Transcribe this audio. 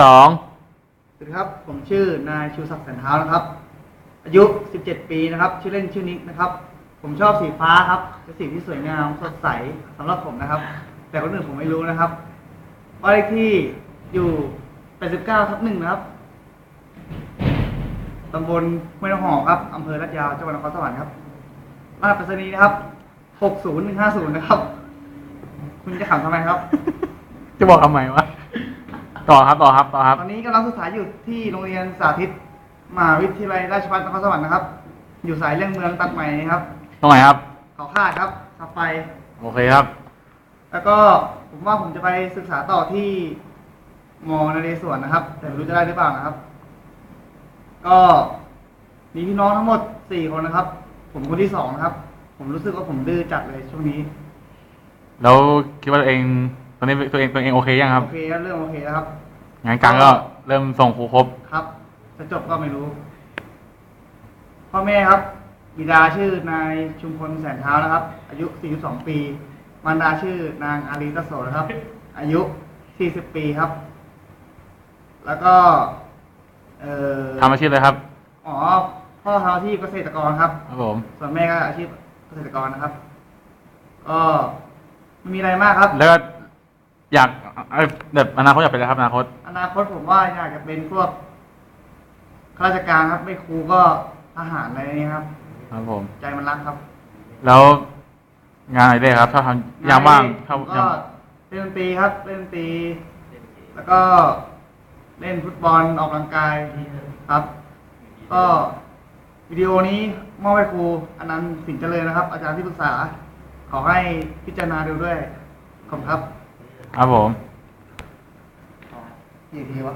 สองสวัสดีครับ ผมชื่อนายชูศักดิ์แสนเท้านะครับ อายุ 17 ปีนะครับ ชื่อเล่นชื่อนิกนะครับ ผมชอบสีฟ้าครับเป็นสีที่สวยงามสดใสสำหรับผมนะครับ แต่คนอื่นผมไม่รู้นะครับบ้านเลขที่อยู่ 89ทับหนึ่งนะครับตำบลห้วยนางหอครับอำเภอลาดยาวจังหวัดนครสวรรค์ครับรหัสไปรษณีย์นะครับ 60150 นะครับ คุณจะขำทำไมครับ จะบอกทำไมวะ ต่อครับต่อครับต่อครับ ตอนนี้กำลังศึกษาอยู่ที่โรงเรียนสาธิตมหาวิทยาลัยราชภัฏนครสวรรค์นะครับ อยู่สายเรื่องเมืองตัดใหม่ครับตรงไหนครับ เขาคาดครับขับไป โอเคครับ แล้วก็ผมว่าผมจะไปศึกษาต่อที่มอนเรศวรนะครับ แต่ไม่รู้จะได้หรือเปล่านะครับ ก็มีพี่น้องทั้งหมดสี่คนนะครับ ผมคนที่สองนะครับ ผมรู้สึกว่าผมดื้อจัดเลยช่วงนี้ แล้วคิดว่าตัวเอง ตอนนี้ตัวเองตัวเองโอเคยังครับ โอเคครับเรื่องโอเคแล้วครับ งานกลางก็เริ่มส่งครูครบ ครับ จะจบก็ไม่รู้ พ่อแม่ครับ บิดาชื่อนายชุมพลแสนเท้านะครับ อายุ 42 ปี มารดาชื่อนางอารีตะโสนะครับ อายุ 40 ปีครับ แล้วก็ เอ่อทำอาชีพเลยครับ อ๋อ พ่อทำอาชีพเกษตรกรครับ ครับผม ส่วนแม่ก็อาชีพเกษตรกรนะครับ ก็ไม่มีอะไรมากครับ แล้วก็ อยากเอ่อแบบอนาคตอยากเป็นอะไรครับอนาคต อนาคตผมว่าอยากจะเป็นพวกข้าราชการครับไม่ครูก็ทหารอะไรอย่างเงี้ยครับ ครับผม ใจมันรักครับแล้วงานอะไรได้ครับชอบทำยามว่างชอบผมยาก็มเล่นดนตรีครับ เล่นดนตรีแล้วก็เล่นฟุตบอลออกกำลังกายครับ ก็วิดีโอนี้มอบให้ครูอนันต์สินเจริญนะครับ อาจารย์ที่ปรึกษา ขอให้พิจารณาดูด้วยขอบคุณครับ ครับผม กี่ทีวะ